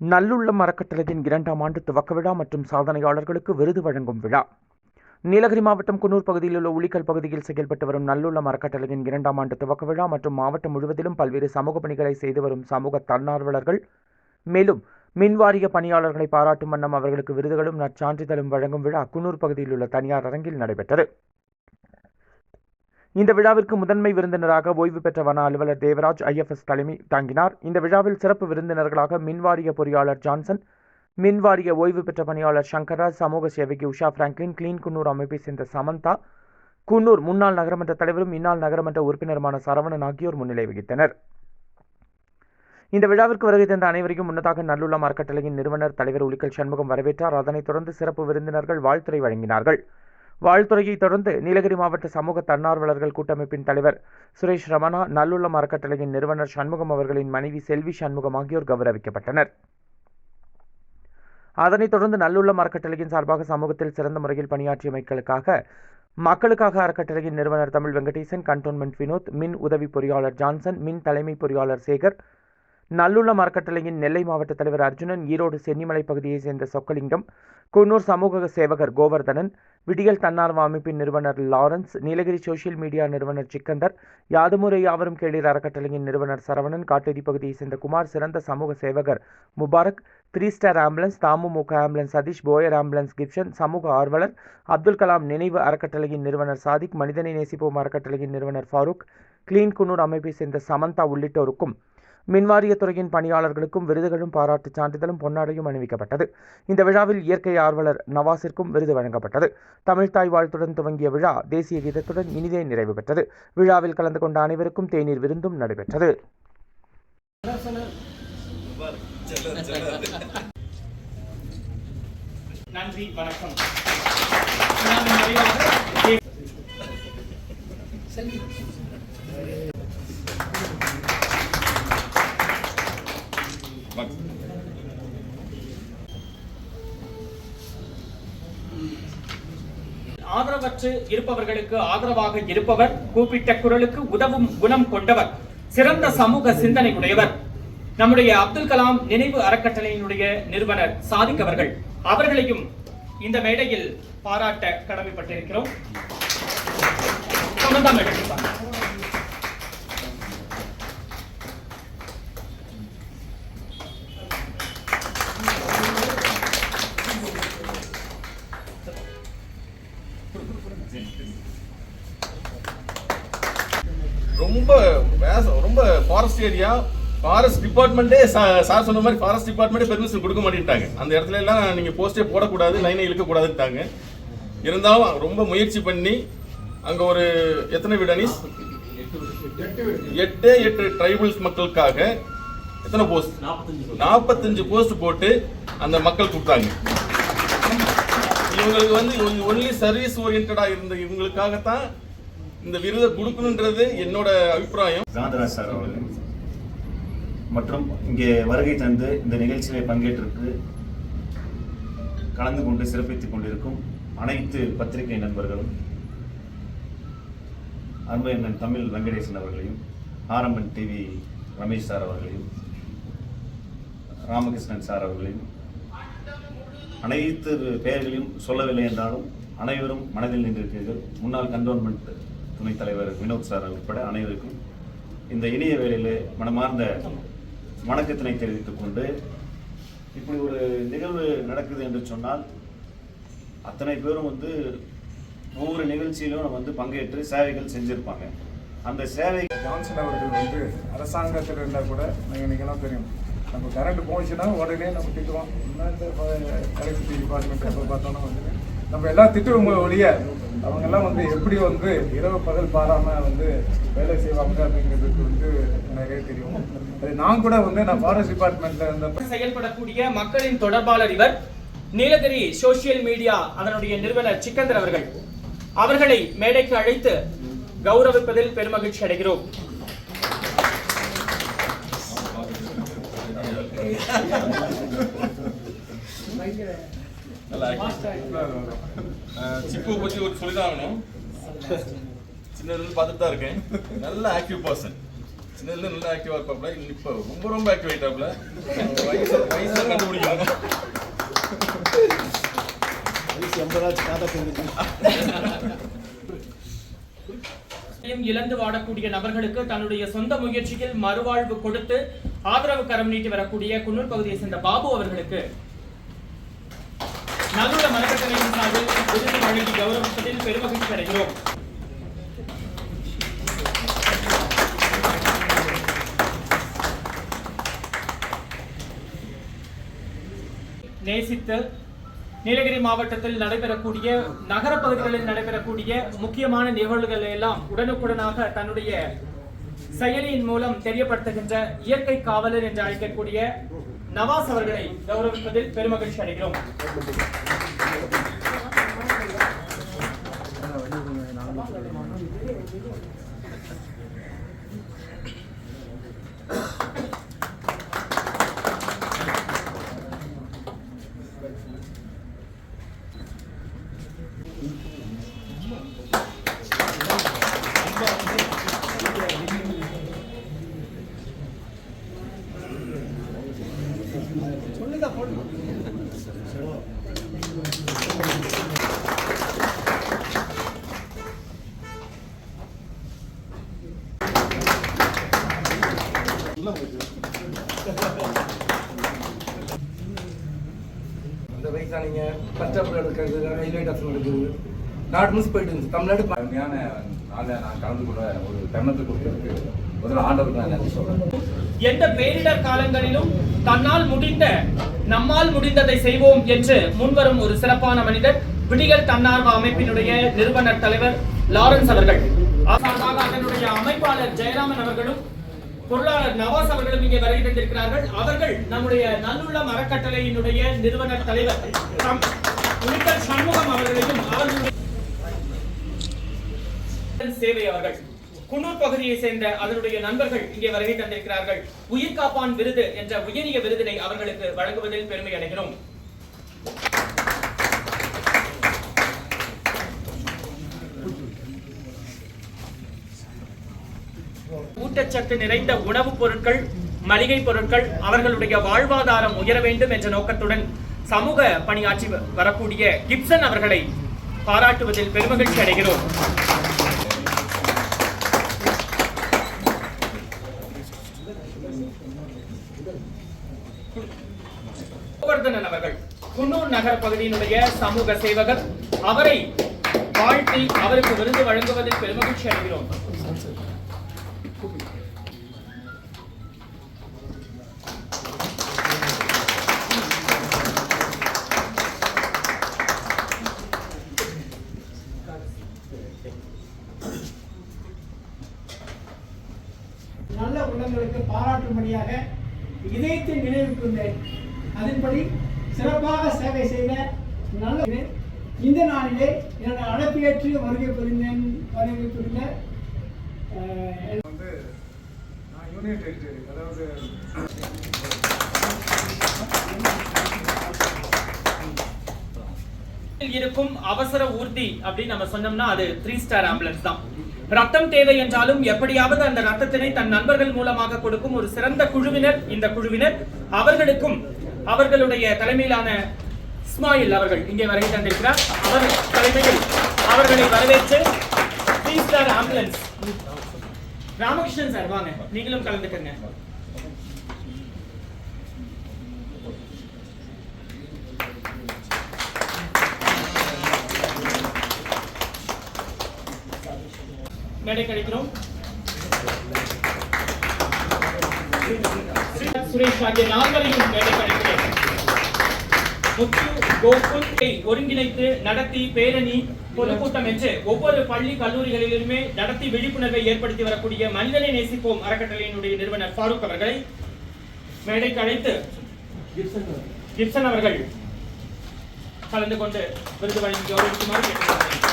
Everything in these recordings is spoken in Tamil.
நல்லுள்ளம் அறக்கட்டளையின் இரண்டாம் ஆண்டு துவக்க விழா மற்றும் சாதனையாளர்களுக்கு விருது வழங்கும் விழா. நீலகிரி மாவட்டம் குன்னூர் பகுதியில் உள்ள உளிக்கல் பகுதியில் செயல்பட்டு வரும் நல்லுள்ளம் அறக்கட்டளையின் இரண்டாம் ஆண்டு துவக்க விழா மற்றும் மாவட்டம் முழுவதிலும் பல்வேறு சமூக பணிகளை செய்து வரும் சமூக தன்னார்வலர்கள் மேலும் மின்வாரிய பணியாளர்களை பாராட்டும் வண்ணம் அவர்களுக்கு விருதுகளும் நற்சான்றிதழும் வழங்கும் விழா குன்னூர் பகுதியில் உள்ள தனியார் அரங்கில் நடைபெற்றது. இந்த விழாவிற்கு முதன்மை விருந்தினராக ஓய்வு பெற்ற வன அலுவலர் தேவராஜ் ஐஎஃப்எஸ் தலைமை தாங்கினார். இந்த விழாவில் சிறப்பு விருந்தினர்களாக மின்வாரிய பொறியாளர் ஜான்சன் மின்வாரிய ஓய்வு பெற்ற பணியாளர் சங்கர்ராஜ் சமூக சேவகி உஷா பிராங்க்லின் கிளீன் குன்னூர் அமைப்பை சேர்ந்த சமந்தா குன்னூர் முன்னாள் நகரமன்ற தலைவரும் இந்நாள் நகரமன்ற உறுப்பினருமான சரவணன் ஆகியோர் முன்னிலை வகித்தனர். இந்த விழாவிற்கு வருகை தந்த அனைவரையும் முன்னதாக நல்லுள்ளம் அறக்கட்டளையின் நிறுவனர் தலைவர் உலிக்கல் சண்முகம் வரவேற்றார். அதனைத் தொடர்ந்து சிறப்பு விருந்தினர்கள் வாழ்த்துறை வழங்கினார்கள். வாழ்த்துறையை தொடர்ந்து நீலகிரி மாவட்ட சமூக தன்னார்வலர்கள் கூட்டமைப்பின் தலைவர் சுரேஷ் ரமணா நல்லுள்ளம் அறக்கட்டளையின் நிறுவனர் சண்முகம் அவர்களின் மனைவி செல்வி சண்முகம் ஆகியோர் கௌரவிக்கப்பட்டனர். அதனைத் தொடர்ந்து நல்லுள்ளம் அறக்கட்டளையின் சார்பாக சமூகத்தில் சிறந்த முறையில் பணியாற்றியமைக்களுக்காக மக்களுக்காக அறக்கட்டளையின் நிறுவனர் தமிழ் வெங்கடேசன் கண்டோன்மெண்ட் வினோத் மின் உதவி பொறியாளர் ஜான்சன் மின் தலைமை பொறியாளர் சேகர் நல்லுள்ளம் அறக்கட்டளையின் நெல்லை மாவட்ட தலைவர் அர்ஜுனன் ஈரோடு சென்னிமலை பகுதியைச் சேர்ந்த சொக்கலிங்கம் குன்னூர் சமூக சேவகர் கோவர்தனன் விடியல் தன்னார்வ அமைப்பின் நிறுவனர் லாரன்ஸ் நீலகிரி சோஷியல் மீடியா நிறுவனர் சிக்கந்தர் யாதுமுறை யாவரும் கேளீர் அறக்கட்டளையின் நிறுவனர் சரவணன் காட்டேரி பகுதியைச் சேர்ந்த குமார் சிறந்த சமூக சேவகர் Mubarak three star ambulance TMMK ambulance Sathish Boyar ambulance Gibson சமூக ஆர்வலர் அப்துல் கலாம் நினைவு அறக்கட்டளையின் நிறுவனர் சாதிக் மனிதனை நேசிப்போம் அறக்கட்டளையின் நிறுவனர் ஃபாரூக் கிளீன் குன்னூர் அமைப்பை சேர்ந்த சமந்தா உள்ளிட்டோருக்கும் மின்வாரியத்துறையின் பணியாளர்களுக்கும் விருதுகளும் பாராட்டுச் சான்றிதழும் பொன்னாடையும் அணிவிக்கப்பட்டது. இந்த விழாவில் இயற்கை ஆர்வலர் நவாஸிற்கும் விருது வழங்கப்பட்டது. தமிழ்தாய் வாழ்த்துடன் துவங்கிய விழா தேசிய கீதத்துடன் இனிதே நிறைவு பெற்றது. விழாவில் கலந்து கொண்ட அனைவருக்கும் தேநீர் விருந்தும் நடைபெற்றது. நன்றி வணக்கம். விழாவின் ஆதரவற்று இருப்பவர்களுக்கு ஆதரவாக இருப்பவர் கூப்பிட்ட குரலுக்கு உதவும் குணம் கொண்டவர் சிறந்த சமூக சிந்தனை உடையவர். நம்முடைய அப்துல் கலாம் நினைவு அறக்கட்டளையினுடைய நிறுவனர் சாதிக் அவர்கள். அவர்களையும் இந்த மேடையில் பாராட்ட கடமைப்பட்டிருக்கிறோம். ரொம்ப ரொம்ப ஃபாரஸ்ட் ஏரியா ஃபாரஸ்ட் டிபார்ட்மெண்ட்டே சார் சொன்ன மாதிரி ஃபாரஸ்ட் டிபார்ட்மெண்ட்டே பெர்மிஷன் கொடுக்க மாட்டேன்ட்டாங்க. அந்த இடத்துல எல்லாம் நீங்கள் போஸ்டே போடக்கூடாது லைனை இழுக்கக்கூடாதுட்டாங்க இருந்தாலும் ரொம்ப முயற்சி பண்ணி அங்கே ஒரு எத்தனை வீடு அனீஸ் எட்டு எட்டு ட்ரைபல்ஸ் மக்களுக்காக எத்தனை போஸ்ட் நாற்பத்தஞ்சு போஸ்ட் போட்டு அந்த மக்கள் கொடுத்தாங்க இவங்களுக்கு வந்து இவங்க ஒன்லி சர்வீஸ் ஓரியன்டா இருந்த இவங்களுக்காகத்தான் இந்த விருதை கொடுக்கணுன்றது என்னோட அபிப்பிராயம். காந்தராஜ் சார் அவர்கள். மற்றும் இங்கே வருகை தந்து இந்த நிகழ்ச்சியிலே பங்கேற்றிருக்கு கலந்து கொண்டு சிறப்பித்துக் கொண்டிருக்கும் அனைத்து பத்திரிகை நண்பர்களும் அன்பையன் தமிழ் வெங்கடேசன் அவர்களையும் ஆரம்பன் டிவி ரமேஷ் சார் அவர்களையும் ராமகிருஷ்ணன் சார் அவர்களையும் அனைத்து பெயர்களையும் சொல்லவில்லை என்றாலும் அனைவரும் மனதில் நின்றிருக்கிறீர்கள். முன்னாள் கண்டோன்மெண்ட் துணைத் தலைவர் வினோத் சார் உட்பட அனைவருக்கும் இந்த இணைய வேலையில் மனமார்ந்த வணக்கத்தினை தெரிவித்துக் கொண்டு இப்படி ஒரு நிகழ்வு நடக்குது என்று சொன்னால் அத்தனை பேரும் வந்து ஒவ்வொரு நிகழ்ச்சியிலும் நம்ம வந்து பங்கேற்று சேவைகள் செஞ்சுருப்பாங்க. அந்த சேவை ஜான்சன் அவர்கள் வந்து அரசாங்கத்தில் இருந்தால் கூட நீங்கள் நீங்களாம் தெரியும். நம்ம கரண்ட் போச்சுன்னா உடனே நம்ம திட்டுவோம். இந்த எலக்ட்ரிசிட்டி டிபார்ட்மெண்ட் எப்போ பார்த்தோன்னா வந்து நம்ம எல்லாம் திட்டுவோம் ஒழிய அவங்கெல்லாம் வந்து எப்படி வந்து இரவு பகல் பாராமல் வந்து வேலை செய்வாங்க அப்படிங்கிறதுக்கு வந்து நிறைய தெரியும். அது நான் கூட வந்து நான் ஃபாரஸ்ட் டிபார்ட்மெண்ட்டில் இருந்த செயல்படக்கூடிய மக்களின் தொடர்பாளர் இவர் நீலகிரி சோசியல் மீடியா அதனுடைய நிறுவனர் சிக்கந்தர் அவர்கள். அவர்களை மேடைக்கு அழைத்து கௌரவிப்பதில் பெருமகிழ்ச்சி அடைகிறோம். சிப்பு பத்தி ஒரு சொல்லிதான் ஆகணும் சின்னதுல பார்த்துட்டு தான் இருக்கேன். நல்ல ஆக்டிவ் பர்சன் சின்னதுல நல்லா ஆக்டிவா இருப்பாப்ல இப்போ ரொம்ப ரொம்ப ஆக்டிவ் ஆயிட்டாப்ல வயசு வயசுல கண்டுபிடிக்கும் வயசு எண்பதாச்சு காதா அனைத்தையும் இழந்து வாடக்கூடிய நபர்களுக்கு தன்னுடைய சொந்த முயற்சியில் மறுவாழ்வு கொடுத்து ஆதரவு கரம் நீட்டி வரக்கூடிய குன்னூர் பகுதியை சேர்ந்த பாபு அவர்களுக்கு நல்லுள்ள மரக்கட்டளையின் சார்பில் விருது வழங்கி கௌரவிப்பதில் பெருமகிழ்ச்சி அடைகிறோம். நேசித்தல் நீலகிரி மாவட்டத்தில் நடைபெறக்கூடிய நகர பகுதிகளில் நடைபெறக்கூடிய முக்கியமான நிகழ்வுகள் எல்லாம் உடனுக்குடனாக தன்னுடைய செயலியின் மூலம் தெரியப்படுத்துகின்ற இயற்கை காவலர் என்று அழைக்கக்கூடிய நவாஸ் அவர்களை கௌரவிப்பதில் பெருமகிழ்ச்சி அடைகிறோம். ஸ்டேஷன் எடுக்குது நாடு மிஸ் போயிட்டு இருந்துச்சு. தமிழ்நாடு அருமையான நாளில் நான் கலந்து கொள்ள ஒரு தருணத்தை கொடுத்ததுக்கு முதல்ல ஆண்டவருக்கு நான் நன்றி சொல்கிறேன் எந்த பேரிடர் காலங்களிலும் தன்னால் முடிந்த நம்மால் முடிந்ததை செய்வோம் என்று முன்வரும் ஒரு சிறப்பான மனிதர் விடிகள் தன்னார்வ அமைப்பினுடைய நிறுவனர் தலைவர் லாரன்ஸ் அவர்கள். அதனுடைய அமைப்பாளர் ஜெயராமன் அவர்களும் பொருளாளர் நவாஸ் அவர்களும் இங்கே வருகை தந்திருக்கிறார்கள். அவர்கள் நம்முடைய நல்லுள்ளம் அறக்கட்டளையினுடைய நிறுவனர் தலைவர். சண்முகம் அவர்களையும் அவர்களுடைய சேவை அவர்கள். குன்னூர் பகுதியை சேர்ந்த அதனுடைய நண்பர்கள் இங்கே வருகை தந்திருக்கிறார்கள். உயிர் காப்பான் விருது என்ற உயரிய விருதினை அவர்களுக்கு வழங்குவதில் பெருமை அடைகிறோம். ஊட்டச்சத்து நிறைந்த உணவுப் பொருட்கள் மளிகை பொருட்கள் அவர்களுடைய வாழ்வாதாரம் உயர வேண்டும் என்ற நோக்கத்துடன் சமூக பணியாற்றி வரக்கூடிய கிப்சன் அவர்களை பாராட்டுவதில் பெருமகிழ்ச்சி அடைகிறோம். கோவர்தனன் அவர்கள் குன்னூர் நகர் பகுதியினுடைய சமூக சேவகர் அவரை வாழ்த்தி அவருக்கு விருது வழங்குவதில் பெருமகிழ்ச்சி அடைகிறோம் நல்ல உள்ளங்களுக்கு பாராட்டும்படியாக இதயத்தின் நினைவு கூர்ந்தேன் அதன்படி சிறப்பாக சேவை செய்த நல்ல இந்த நாளிலே என்னோட அழைப்பு ஏற்று வருகை புரிந்தேன் வருகை புரிந்த அஹ், வந்து அதாவது இருக்கும் அவசர ஊர்தி அப்படின்னு நம்ம சொன்னோம்னா அது த்ரீ ஸ்டார் ஆம்புலன்ஸ் தான். ரத்தம் தேவை என்றாலும் எப்படியாவது அந்த ரத்தத்தினை தன் நண்பர்கள் மூலமாக கொடுக்கும் ஒரு சிறந்த குழுவினர் இந்த குழுவினர். அவர்களுக்கும் அவர்களுடைய தலைமையிலான இஸ்மாயில் அவர்கள் இங்கே வருகை தந்திருக்கிறார். அவர் தலைமையில் அவர்களை வரவேற்று three star ambulance Ramakrishnan sir வாங்க. நீங்களும் கலந்துக்கங்க. மேடை கிடைக்கிறோம். சுரேஷ் ஆகிய நால்வரையும் மேடை கிடைக்கிறேன் முத்து கோகுல் ஒருங்கிணைத்து நடத்தி பேரணி பொதுக்கூட்டம் என்று ஒவ்வொரு பள்ளி கல்லூரிகளிலுமே நடத்தி விழிப்புணர்வை ஏற்படுத்தி வரக்கூடிய மனிதனை நேசிப்போம் அறக்கட்டளையினுடைய நிறுவனர் ஃபாரூக் அவர்களை மேடைக்கு அழைத்து கிப்சன் அவர்கள். கலந்து கொண்டு விருது வழங்கி கௌரவிக்குமாறு கேட்டுக்கொள்கிறேன்.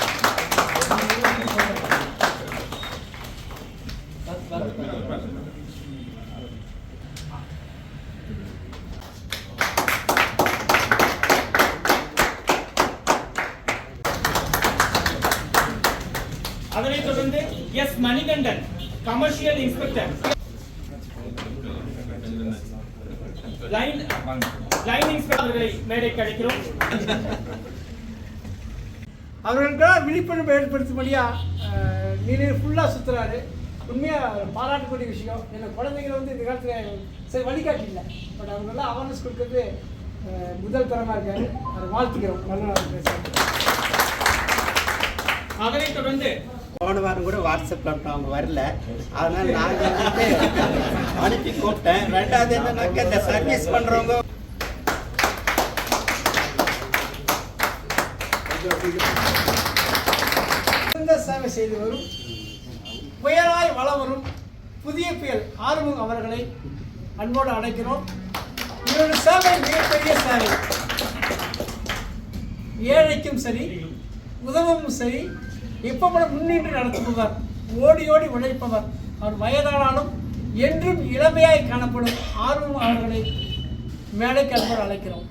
அதனைத் தொடர்ந்து S Manikandan commercial inspector line line இன்ஸ்பெக்டர்களை மேடைக்கு அழைக்கிறோம். அவர்களுக்கெல்லாம் விழிப்புணர்வு ஏற்படுத்தும்படியாக நீர் ஃபுல்லாக சுற்றுறாரு உண்மையாக பாராட்டக்கூடிய விஷயம். எனக்கு குழந்தைங்களை வந்து இந்த காலத்தில் சரி வழிகாட்டி இல்லை பட் அவங்கெல்லாம் அவேர்னஸ் கொடுக்கறது முதல் தரமாக இருக்காரு. அதை வாழ்த்துக்கிறோம். நல்ல நாள் பேசுகிறேன் அதனைத் தொடர்ந்து போன வாரம் கூட வாட்ஸ்அப்பில் அனுப்பின அவங்க வரல. அதனால நாங்கள் வந்து அனுப்பி கூப்பிட்டேன். ரெண்டாவது என்னன்னாக்க இந்த சர்வீஸ் பண்ணுறவங்க இந்த சேவை செய்து வரும். புயலாய் வளவரும் புதிய புயல் ஆறுமுகம் அவர்களை அன்போடு அழைக்கிறோம். இவருடைய சேவை மிகப்பெரிய சேவை ஏழைக்கும் சரி உதவும் சரி. இப்போ கூட முன்னின்று நடத்துபவர் ஓடி ஓடி உழைப்பவர். அவர் வயதானாலும் என்றும் இளமையாய் காணப்படும் ஆர்வம் அவர்களை மேடைக்கு கல்வர் அழைக்கிறோம்.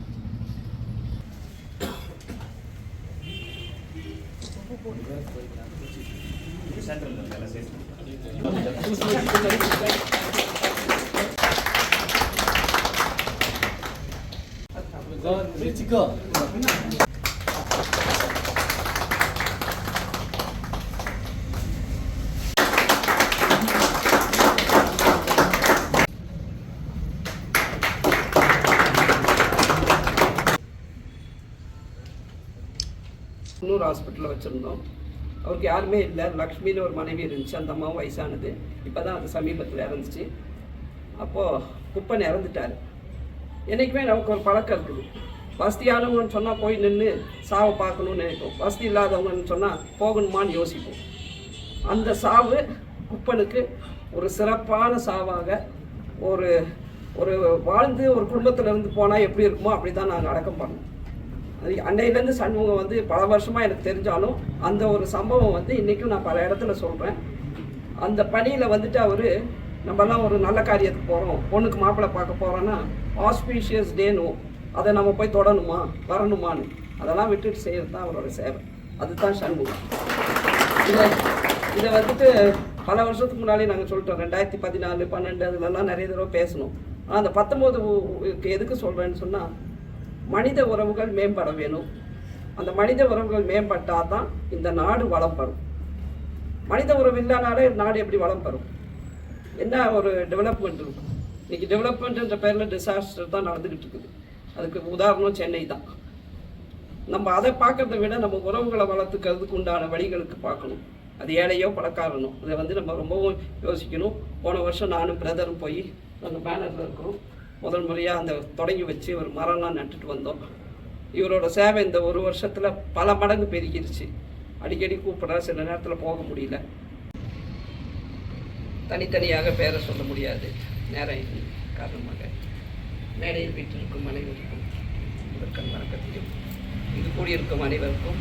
ஹாஸ்பிட்டலில் வச்சுருந்தோம். அவருக்கு யாருமே இல்லை. லக்ஷ்மின்னு ஒரு மனைவி இருந்துச்சு. அந்த அம்மாவும் வயசானது. இப்போ தான் அது சமீபத்தில் இறந்துச்சு. அப்போது குப்பன் இறந்துட்டார் என்றைக்குமே நமக்கு ஒரு பழக்கம் இருக்குது. வசதியானவங்கன்னு சொன்னால் போய் நின்று சாவை பார்க்கணும்னு நினைப்போம். வசதி இல்லாதவங்கன்னு சொன்னால் போகணுமான்னு யோசிப்போம். அந்த சாவு குப்பனுக்கு ஒரு சிறப்பான சாவாக ஒரு ஒரு வாழ்ந்து ஒரு குடும்பத்தில் இருந்து போனால் எப்படி இருக்குமோ அப்படி தான் நாங்கள் அடக்கம் பண்ணோம். அன்னையிலேருந்து சண்முகம் வந்து பல வருஷமாக எனக்கு தெரிஞ்சாலும் அந்த ஒரு சம்பவம் வந்து இன்றைக்கும் நான் பல இடத்துல சொல்கிறேன் அந்த பணியில் வந்துட்டு அவர் நம்மலாம் ஒரு நல்ல காரியத்துக்கு போகிறோம் பொண்ணுக்கு மாப்பிள்ளை பார்க்க போகிறோன்னா ஆஸ்பீஷியஸ் டேனும் அதை நம்ம போய் தொடணுமா? வரணுமான்னு. அதெல்லாம் விட்டுட்டு செய்கிறது தான் அவரோட சேவை. அதுதான் சண்முகம். இதை இதை வந்துட்டு பல வருஷத்துக்கு முன்னாலே நாங்கள் சொல்லிட்டோம். ரெண்டாயிரத்தி பதினாலு பன்னெண்டு அதுலலாம் நிறைய தடவை பேசணும். ஆனால் அந்த பத்தொம்போது எதுக்கு சொல்கிறேன்னு சொன்னால் மனித உறவுகள் மேம்பட வேணும். அந்த மனித உறவுகள் மேம்பட்டால் தான் இந்த நாடு வளம் பெறும். மனித உறவு இல்லைனாலே நாடு எப்படி வளம் பெறும்? என்ன ஒரு டெவலப்மெண்ட் இருக்கும் இன்னைக்கு டெவலப்மெண்ட்ன்ற பேரில் டிசாஸ்டர் தான் நடந்துக்கிட்டு இருக்குது. அதுக்கு உதாரணம் சென்னை தான். நம்ம அதை பார்க்கறத விட நம்ம உறவுகளை வளர்த்துக்கிறதுக்கு உண்டான வழிகளுக்கு பார்க்கணும். அது ஏழையோ பணக்காரனோ. அதை வந்து நம்ம ரொம்பவும் யோசிக்கணும். போன வருஷம் நானும் பிரதரும் போய் அந்த பேனரில் இருக்கிறோம். முதல் முறையாக அந்த தொடங்கி வச்சு ஒரு மரம்லாம் நட்டுட்டு வந்தோம். இவரோட சேவை இந்த ஒரு வருஷத்தில் பல மடங்கு பெருகிருச்சு. அடிக்கடி கூப்பிட்றா சில நேரத்தில் போக முடியல. தனித்தனியாக பேரை சொல்ல முடியாது. நேரம் காரணமாக மேடையில் வீட்டிற்கும் அனைவருக்கும் முதற்கண் வணக்கத்தையும் இது கூடியிருக்கும் அனைவருக்கும்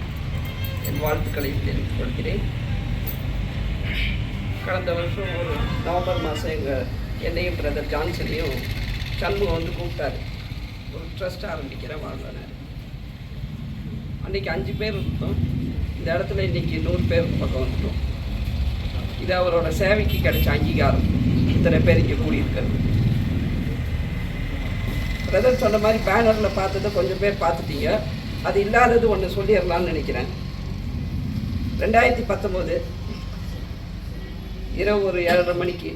என் வாழ்த்துக்களையும் தெரிவித்துக் கொள்கிறேன். கடந்த வருஷம் ஒரு நவம்பர் மாதம் எங்கள் என்னையும் பிரதர் ஜான்சனையும் சண்முகம் வந்து கூப்பிட்டாரு. ஒரு ட்ரஸ்ட் ஆரம்பிக்கிறேன் வாழ்ந்தார் அன்றைக்கி அஞ்சு பேர் இருந்தோம். இந்த இடத்துல இன்றைக்கி நூறு பேர் பக்கம் வந்துட்டோம். இது அவரோட சேவைக்கு கிடைச்ச அங்கீகாரம். இத்தனை பேர் இங்கே கூடியிருக்கிறது. பிரதர் சொன்ன மாதிரி பேனரில் பார்த்ததை கொஞ்சம் பேர் பார்த்துட்டீங்க. அது இல்லாதது ஒன்று சொல்லிடலாம்னு நினைக்கிறேன். ரெண்டாயிரத்தி பத்தொம்போது இரவு ஒரு ஏழரை மணிக்கு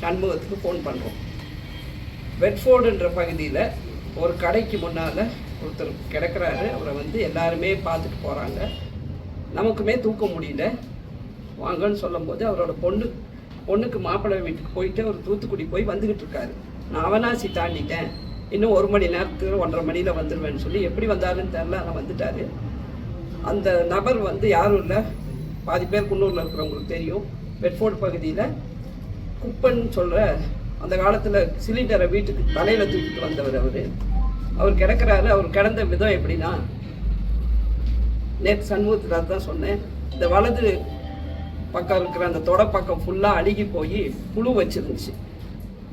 சண்முகத்துக்கு ஃபோன் பண்ணுறோம் பெட்ஃபோர்டுன்ற பகுதியில் ஒரு கடைக்கு முன்னால் ஒருத்தர் கிடக்கிறாரு. அவரை வந்து எல்லாருமே பார்த்துட்டு போகிறாங்க நமக்குமே தூக்க முடியல. வாங்கன்னு சொல்லும்போது அவரோட பொண்ணு பொண்ணுக்கு மாப்பிள்ளை வீட்டுக்கு போயிட்டு அவர் தூத்துக்குடி போய் வந்துக்கிட்டு இருக்காரு. நான் அவனாசி தாண்டிட்டேன். இன்னும் ஒரு மணி நேரத்துக்கு ஒன்றரை மணியில் வந்துடுவேன்னு சொல்லி எப்படி வந்தாருன்னு தெரில ஆனால் வந்துட்டார். அந்த நபர் வந்து யாரும் இல்லை. பாதி பேர் குன்னூரில் இருக்கிறவங்களுக்கு தெரியும். பெட்ஃபோர்ட் பகுதியில் குப்பன் சொல்கிற அந்த காலத்தில் சிலிண்டரை வீட்டுக்கு தலையில் தூக்கிட்டு வந்தவர் அவர். அவர் கிடக்கிறாரு அவர் கிடந்த விதம் எப்படின்னா நேற்று சண்முகத்தில் தான் சொன்னேன் இந்த வலது பக்கம் இருக்கிற அந்த தொட பக்கம் ஃபுல்லாக அழுகி போய் புழு வச்சிருந்துச்சு.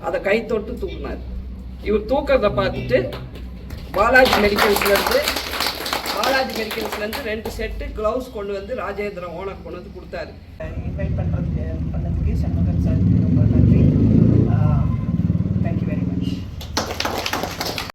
அதை கை தொட்டு தூக்குனார். இவர் தூக்கிறத பார்த்துட்டு பாலாஜி மெடிக்கல்ஸ்லேருந்து பாலாஜி மெடிக்கல்ஸ்லேருந்து ரெண்டு செட்டு க்ளவுஸ் கொண்டு வந்து ராஜேந்திரன் ஓனர் கொண்டு வந்து கொடுத்தாரு. இன்வைட் பண்ணுறது